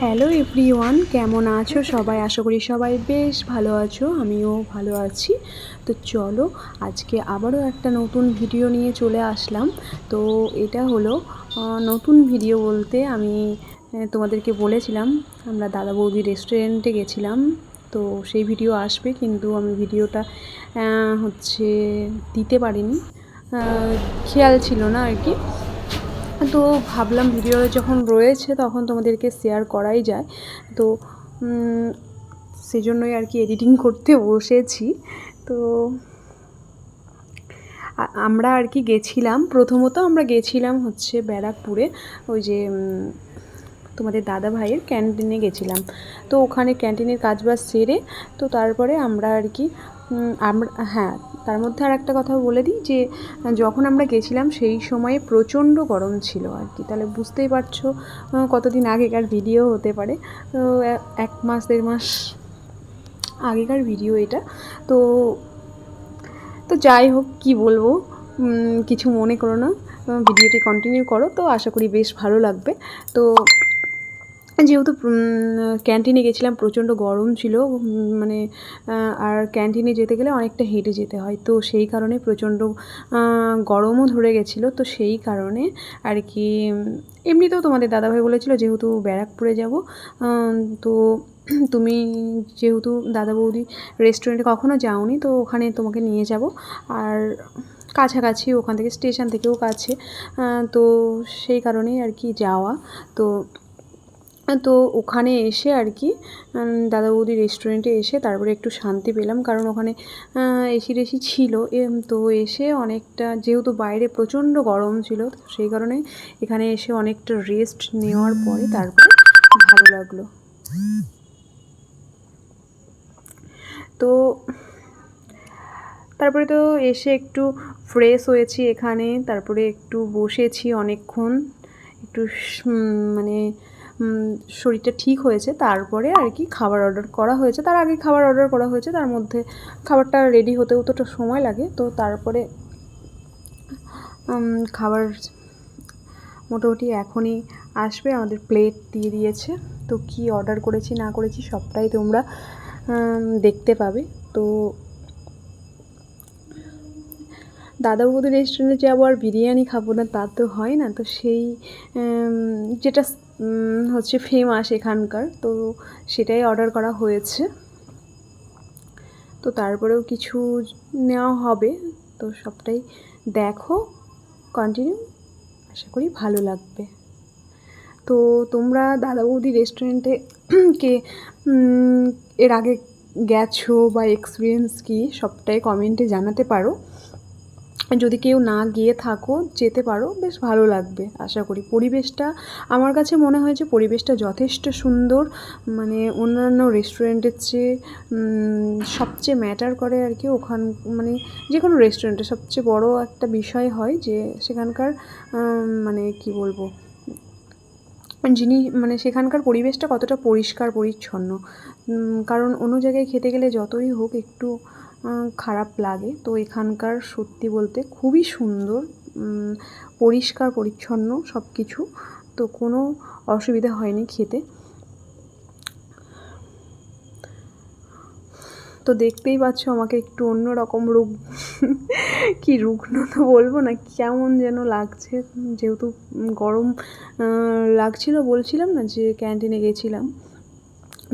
Hello everyone কেমন আছো? সবাই আশা করি সবাই বেশ ভালো আছো আমিও ভালো আছি। তো চলো আজকে আবারও একটা নতুন ভিডিও নিয়ে চলে আসলাম। তো এটা হলো নতুন ভিডিও বলতে আমি তোমাদেরকে বলেছিলাম আমরা দাদা বৌদি রেস্টুরেন্টে গেছিলাম। তো সেই ভিডিও আসবে কিন্তু আমি ভিডিওটা হচ্ছে দিতে পারিনি। খেয়াল ছিল না আর কি। তো ভাবলাম ভিডিও যখন রয়েছে তখন তোমাদেরকে শেয়ার করাই যায়। তো উম, সেজন্যই আর কি এডিটিং করতে বসেছি। তো আমরা আর কি গেছিলাম। প্রথমত আমরা গেছিলাম হচ্ছে ব্যারাকপুরে ওই যে তোমাদের দাদা ভাইয়ের ক্যান্টিনে গেছিলাম। তো ওখানে ক্যান্টিনের কাজবাজ সেরে তো তারপরে আমরা আর কি আমরা হ্যাঁ তার মধ্যে আর একটা কথা বলে দিই যে, যখন আমরা গেছিলাম সেই সময়ে প্রচণ্ড গরম ছিল আর কি। তাহলে বুঝতেই পারছ কতদিন আগেকার ভিডিও হতে পারে। এক মাস, দেড় মাস আগেকার ভিডিও এটা। তো তো যাই হোক, কি বলব? কিছু মনে করো না। ভিডিওটি কন্টিনিউ করো। তো, আশা করি বেশ ভালো লাগবে। তো যেহেতু ক্যান্টিনে গেছিলাম, প্রচণ্ড গরম ছিল মানে আর ক্যান্টিনে যেতে গেলে অনেকটা হেঁটে যেতে হয়। তো সেই কারণে প্রচণ্ড গরমও ধরে গেছিল। তো সেই কারণে আর কি এমনিতেও তোমাদের দাদাভাই বলেছিল যেহেতু ব্যারাকপুরে যাব তো তুমি যেহেতু দাদা বৌদি রেস্টুরেন্টে কখনো যাওনি, তো ওখানে তোমাকে নিয়ে যাব। আর কাছাকাছি, ওখান থেকে, স্টেশন থেকেও কাছে তো সেই কারণেই আর কি যাওয়া। তো তো ওখানে এসে আর কি দাদা বৌদি রেস্টুরেন্টে এসে তারপরে একটু শান্তি পেলাম। কারণ ওখানে এসি টেসি ছিল। তো এসে অনেকটা, যেহেতু বাইরে প্রচণ্ড গরম ছিল সেই কারণে এখানে এসে অনেকটা রেস্ট নেওয়ার পরে তারপরে ভালো লাগল। তো তারপরে তো এসে একটু ফ্রেশ হয়েছি এখানে। তারপরে একটু বসেছি অনেকক্ষণ। একটু মানে শরীরটা ঠিক হয়েছে, তারপরে আর কি খাবার অর্ডার করা হয়েছে। তার আগে খাবার অর্ডার করা হয়েছে, তার মধ্যে খাবারটা রেডি হতেও তো সময় লাগে। তো তারপরে খাবার মোটামুটি এখনই আসবে। আমাদের প্লেট দিয়ে দিয়েছে। তো কি অর্ডার করেছি, না করেছি সবটাই তোমরা দেখতে পাবে। তো দাদা বৌদি রেস্টুরেন্টে যাব আর বিরিয়ানি খাব না, তা তো হয় না। তো সেই যেটা হচ্ছে ফেমাস এখানকার। তো সেটাই অর্ডার করা হয়েছে। তো তারপরেও কিছু নেওয়া হবে। তো সবটাই দেখো। কন্টিনিউ আশা করি ভালো লাগবে। তো তোমরা দাদা বৌদি রেস্টুরেন্টে কে এর আগে গেছো বা এক্সপিরিয়েন্স কি, সবটাই কমেন্টে জানাতে পারো। যদি কেউ না গিয়ে থাকো, যেতে পারো, বেশ ভালো লাগবে, আশা করি। পরিবেশটা, আমার কাছে মনে হয় যে পরিবেশটা যথেষ্ট সুন্দর মানে অন্যান্য রেস্টুরেন্টের চেয়ে সবচেয়ে ম্যাটার করে আর কি ওখান মানে যে কোনো রেস্টুরেন্টে সবচেয়ে বড় একটা বিষয় হয় যে সেখানকার মানে কি বলব, যিনি মানে সেখানকার পরিবেশটা কতটা পরিষ্কার, পরিচ্ছন্ন। কারণ অন্য জায়গায় খেতে গেলে যতই হোক একটু খারাপ লাগে। তো এখানকার সত্যি বলতে খুবই সুন্দর পরিষ্কার, পরিচ্ছন্ন সব কিছু তো কোনো অসুবিধা হয়নি খেতে। তো দেখতেই পাচ্ছ আমাকে একটু অন্য রকম রূপ কি রুগ্ন তো বলব না, কেমন যেন লাগছে। যেহেতু গরম লাগছিল, বলছিলাম না যে ক্যান্টিনে গেছিলাম।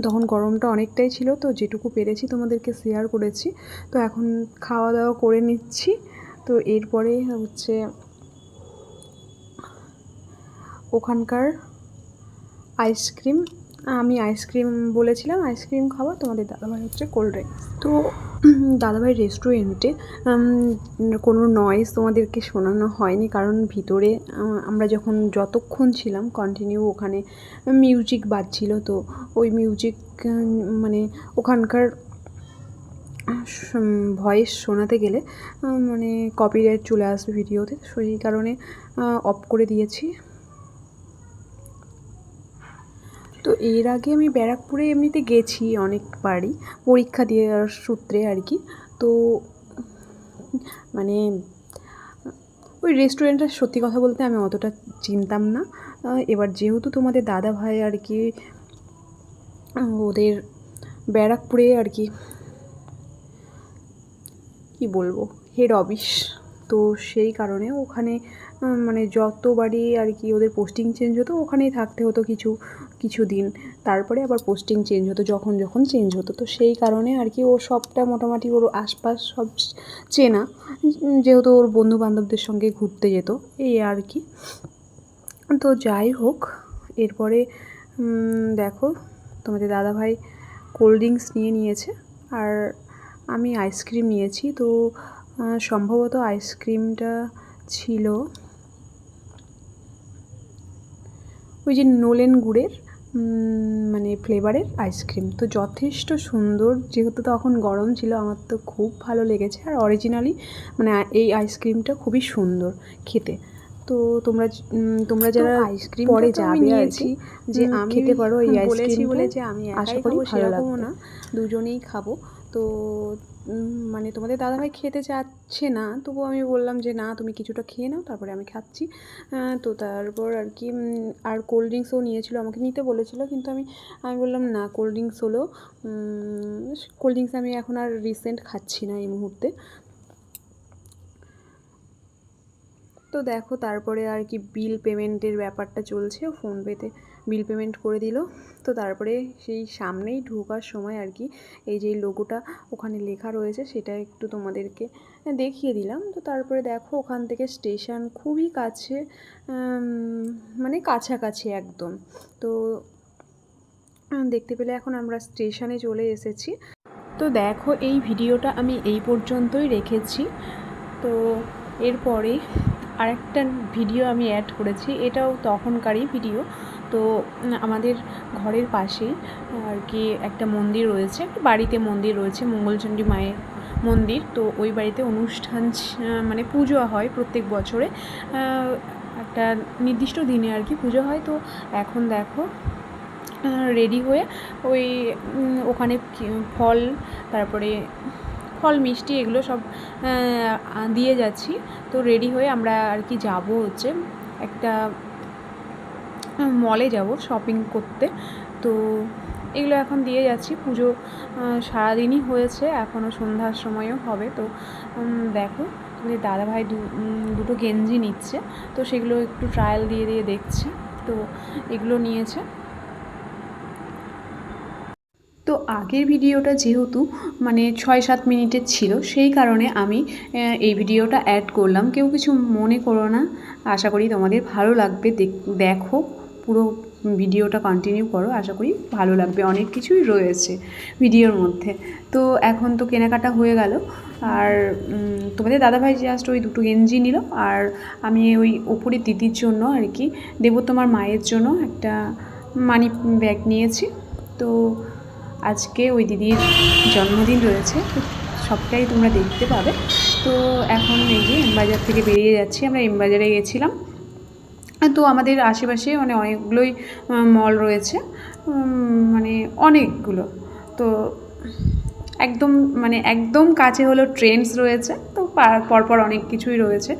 তখন গরমটা অনেকটাই ছিল, তো যেটুকু পেরেছি তোমাদেরকে শেয়ার করেছি। তো এখন খাওয়া দাওয়া করে নিচ্ছি। তো এরপরে হচ্ছে ওখানকার আইসক্রিম আমি আইসক্রিম বলেছিলাম, আইসক্রিম খাব। তোমাদের দাদাভাই হচ্ছে কোল্ড ড্রিঙ্কস তো দাদাভাই রেস্টুরেন্টে কোনো নয়েজ তোমাদেরকে শোনানো হয়নি, কারণ ভিতরে আমরা যখন যতক্ষণ ছিলাম কন্টিনিউ ওখানে মিউজিক বাজছিল। তো ওই মিউজিক মানে ওখানকার ভয়েস শোনাতে গেলে মানে কপিরাইট চলে আসবে ভিডিওতে সেই কারণে অফ করে দিয়েছি। তো এর আগে আমি ব্যারাকপুরে এমনিতে গেছি অনেকবারই, পরীক্ষা দেওয়ার সূত্রে আর কি। তো মানে ওই রেস্টুরেন্টটা সত্যি কথা বলতে আমি অতটা চিনতাম না। এবার যেহেতু তোমাদের দাদা ভাই আর কি ওদের ব্যারাকপুরে আর কি কি বলব হেড অফিস তো সেই কারণে ওখানে মানে যতবারই আর কি ওদের পোস্টিং চেঞ্জ হতো, ওখানেই থাকতে হতো কিছু কিছু দিন। তারপরে আবার পোস্টিং চেঞ্জ হতো, যখন যখন চেঞ্জ হতো। তো সেই কারণে আর কি ও সবটা মোটামুটি ওর আশপাশ সব চেনা। যেহেতু ওর বন্ধু বান্ধবদের সঙ্গে ঘুরতে যেত, এই আর কি। তো যাই হোক, এরপরে দেখো, তোমাদের দাদাভাই কোল্ড ড্রিঙ্কস নিয়ে নিয়েছে, আর আমি আইসক্রিম নিয়েছি। তো সম্ভবত আইসক্রিমটা ছিল ওই যে নোলেন গুড়ের মানে ফ্লেভারের আইসক্রিম। তো যথেষ্ট সুন্দর, যেহেতু তখন গরম ছিল, আমার তো খুব ভালো লেগেছে। আর অরিজিনালি মানে এই আইসক্রিমটা খুবই সুন্দর খেতে। তো তোমরা তোমরা যারা আইসক্রিম পরে যাবে কি যে আমি খেতে পারো এই আইসক্রিম বলে যে আমি আশা করি ভালো লাগবে। না দুজনেই খাব। তো মানে তোমাদের দাদাভাই খেতে চাচ্ছে না তবুও আমি বললাম যে না তুমি কিছুটা খেয়ে নাও তারপরে আমি খাচ্ছি। তো তারপর আর কি আর কোল্ড ড্রিঙ্কসও নিয়েছিল আমাকে নিতে বলেছিল কিন্তু আমি আমি বললাম না কোল্ড ড্রিঙ্কস হলো কোল্ড ড্রিঙ্কস আমি এখন আর রিসেন্ট খাচ্ছি না এই মুহূর্তে। তো দেখো তারপরে আর কি বিল পেমেন্টের ব্যাপারটা চলছে ফোনপেতে বিল পেমেন্ট করে দিল। তো তারপরে সেই সামনেই ঢোকার সময় আর কি এই যে লোগোটা ওখানে লেখা রয়েছে সেটা একটু তোমাদেরকে দেখিয়ে দিলাম। তো তারপরে দেখো ওখান থেকে স্টেশন খুবই কাছে মানে কাছাকাছি একদম। তো দেখতে পেলে এখন আমরা স্টেশনে চলে এসেছি। তো দেখো এই ভিডিওটা আমি এই পর্যন্তই রেখেছি। তো এরপরে আরেকটা ভিডিও আমি অ্যাড করেছি, এটাও তখনকারই ভিডিও। তো আমাদের ঘরের পাশেই আর কি একটা মন্দির রয়েছে বাড়িতে মন্দির রয়েছে, মঙ্গলচণ্ডী মায়ের মন্দির। তো ওই বাড়িতে অনুষ্ঠান মানে পুজো হয় প্রত্যেক বছরে। একটা নির্দিষ্ট দিনে আর কি পুজো হয়। তো এখন দেখো রেডি হয়ে ওই ওখানে ফল, তারপরে ফল, মিষ্টি এগুলো সব দিয়ে যাচ্ছি। তো রেডি হয়ে আমরা আর কি যাব হচ্ছে। একটা মলে যাব শপিং করতে। তো এগুলো এখন দিয়ে যাচ্ছি। পুজো সারাদিনই হয়েছে। এখনও সন্ধ্যার সময়ও হবে। তো দেখো তোমাদের দাদাভাই দুটো গেঞ্জি নিচ্ছে। তো সেগুলো একটু ট্রায়াল দিয়ে দিয়ে দেখছি। তো এগুলো নিয়েছে তো আগের ভিডিওটা যেহেতু মানে ছয় সাত মিনিটের ছিল, সেই কারণে আমি এই ভিডিওটা অ্যাড করলাম। কেউ কিছু মনে করো না। আশা করি তোমাদের ভালো লাগবে। দেখ- পুরো ভিডিওটা কন্টিনিউ করো। আশা করি ভালো লাগবে। অনেক কিছুই রয়েছে ভিডিওর মধ্যে। তো এখন তো কেনাকাটা হয়ে গেল। আর তোমাদের দাদাভাই জাস্ট ওই দুটো গেঞ্জি নিল। আর আমি ওই ওপরে দিদির জন্য আর কি, দেবো তোমার মায়ের জন্য একটা মানি ব্যাগ নিয়েছি। তো আজকে ওই দিদির জন্মদিন রয়েছে সবটাই তোমরা দেখতে পাবে। তো এখন এই যে এমবাজার থেকে বেরিয়ে যাচ্ছি, আমরা এমবাজারে গেছিলাম। তো আমাদের আশেপাশে মানে অনেকগুলোই মল রয়েছে মানে অনেকগুলো। তো একদম মানে একদম কাছে হলো ট্রেন্ডস রয়েছে, তো পরপর অনেক কিছুই রয়েছে।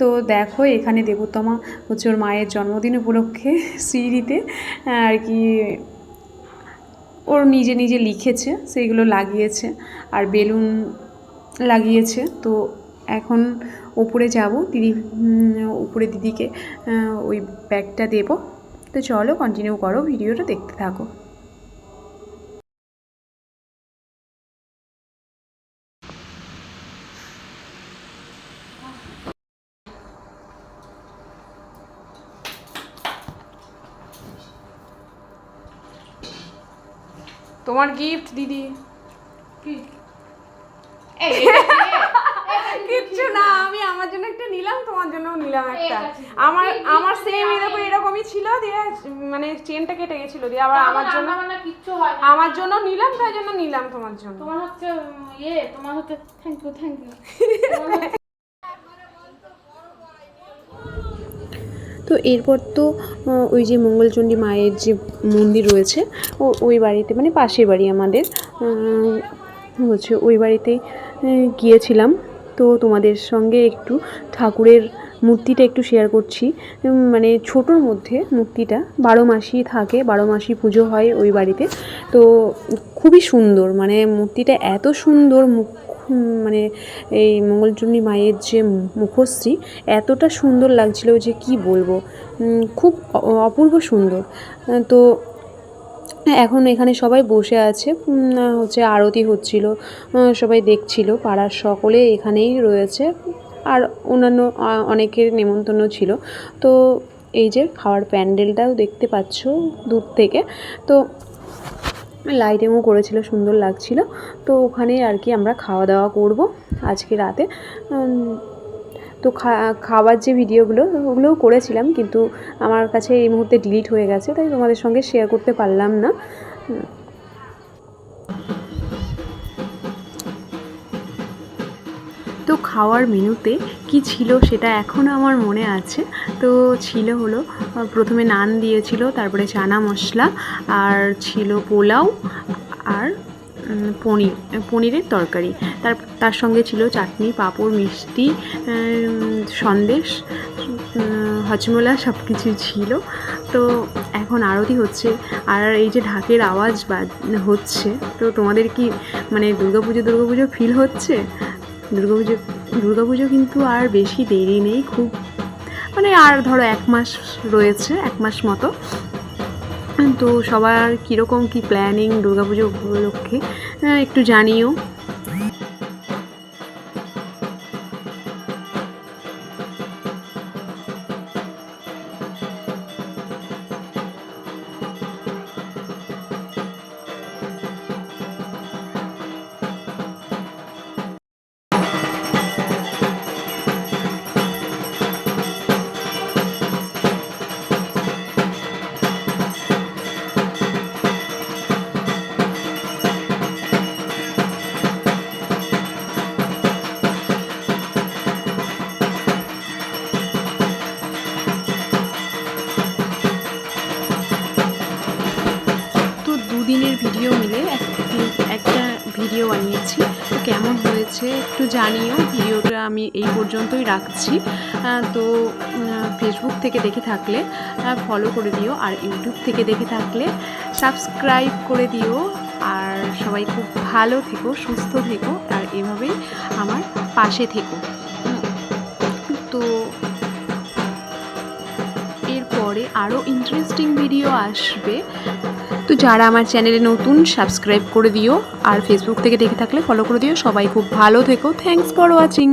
তো দেখো এখানে দেবতমা হচ্ছে ওর মায়ের জন্মদিন উপলক্ষে সিঁড়িতে, আর কি ওর নিজে নিজে লিখেছে, সেইগুলো লাগিয়েছে আর বেলুন লাগিয়েছে। তো এখন ওপরে যাব, দিদি উপরে দিদিকে ওই ব্যাগটা দেব। তো চলো কন্টিনিউ করো, ভিডিওটা দেখতে থাকো। তোমার গিফট দিদি। কিচ্ছু না আমি আমার জন্য একটা নিলাম তোমার জন্যও নিলাম একটা। আমার আমার সেম এরকম এরকমই ছিল দিয়ে মানে চেনটা কেটে গেছিল দিয়ে আবার আমার জন্য কিচ্ছু হয় আমার জন্য নিলাম তাই জন্য নিলাম তোমার জন্য। তোমার হচ্ছে ইয়ে তোমার হচ্ছে থ্যাংক ইউ থ্যাংক ইউ তো এরপর তো ওই যে মঙ্গলচণ্ডী মায়ের যে মন্দির রয়েছে, ও, ওই বাড়িতে মানে পাশের বাড়ি আমাদের হচ্ছে ওই বাড়িতে গিয়েছিলাম। তো তোমাদের সঙ্গে একটু ঠাকুরের মূর্তিটা একটু শেয়ার করছি। মানে ছোটোর মধ্যে মূর্তিটা, বারো মাসই থাকে, বারো মাসই পুজো হয় ওই বাড়িতে। তো খুবই সুন্দর মানে মূর্তিটা এত সুন্দর মানে এই মঙ্গলচণ্ডী মায়ের যে মুখশ্রী, এতটা সুন্দর লাগছিল যে কি বলব? খুব অপূর্ব সুন্দর। তো এখন এখানে সবাই বসে আছে। হচ্ছে আরতি হচ্ছিল সবাই দেখছিল, পাড়ার সকলে এখানেই রয়েছে। আর অন্যান্য অনেকের নেমন্তন্ন ছিল। তো এই যে খাওয়ার প্যান্ডেলটাও দেখতে পাচ্ছ দূর থেকে। তো লাইটিংও করেছিল, সুন্দর লাগছিল। তো ওখানে আর কি আমরা খাওয়া দাওয়া করব আজকে রাতে। তো খা- খাবার যে ভিডিওগুলো, ওগুলোও করেছিলাম, কিন্তু আমার কাছে এই মুহূর্তে ডিলিট হয়ে গেছে, তাই তোমাদের সঙ্গে শেয়ার করতে পারলাম না। তো খাওয়ার মেনুতে কি ছিল সেটা এখনও আমার মনে আছে। তো ছিল হলো, প্রথমে নান দিয়েছিল, তারপরে চানা মশলা, আর ছিল পোলাও, আর পনির, পনিরের তরকারি। তার তার সঙ্গে ছিল চাটনি, পাঁপড়, মিষ্টি সন্দেশ হজমোলা সব কিছু ছিল। তো এখন আরতি হচ্ছে, আর এই যে ঢাকের আওয়াজ বা, হচ্ছে, তো তোমাদের কি মানে দুর্গাপুজো দুর্গাপুজো ফিল হচ্ছে? দুর্গাপুজো দুর্গাপুজো কিন্তু আর বেশি দেরি নেই, খুব মানে আর ধরো এক মাস রয়েছে, এক মাস মতো। তো সবার কীরকম কী প্ল্যানিং দুর্গাপুজো উপলক্ষে একটু জানিও। একটু জানিও, ভিডিওটা আমি এই পর্যন্তই রাখছি। তো ফেসবুক থেকে দেখে থাকলে ফলো করে দিও আর ইউটিউব থেকে দেখে থাকলে সাবস্ক্রাইব করে দিও। আর সবাই খুব ভালো থেকো, সুস্থ থেকো আর এভাবেই আমার পাশে থেকো। তো, এরপরে আরও ইন্টারেস্টিং ভিডিও আসবে। তো যারা আমার চ্যানেলে নতুন সাবস্ক্রাইব করে দিও। আর ফেসবুক থেকে দেখে থাকলে ফলো করে দিও। সবাই খুব ভালো থেকো। Thanks for watching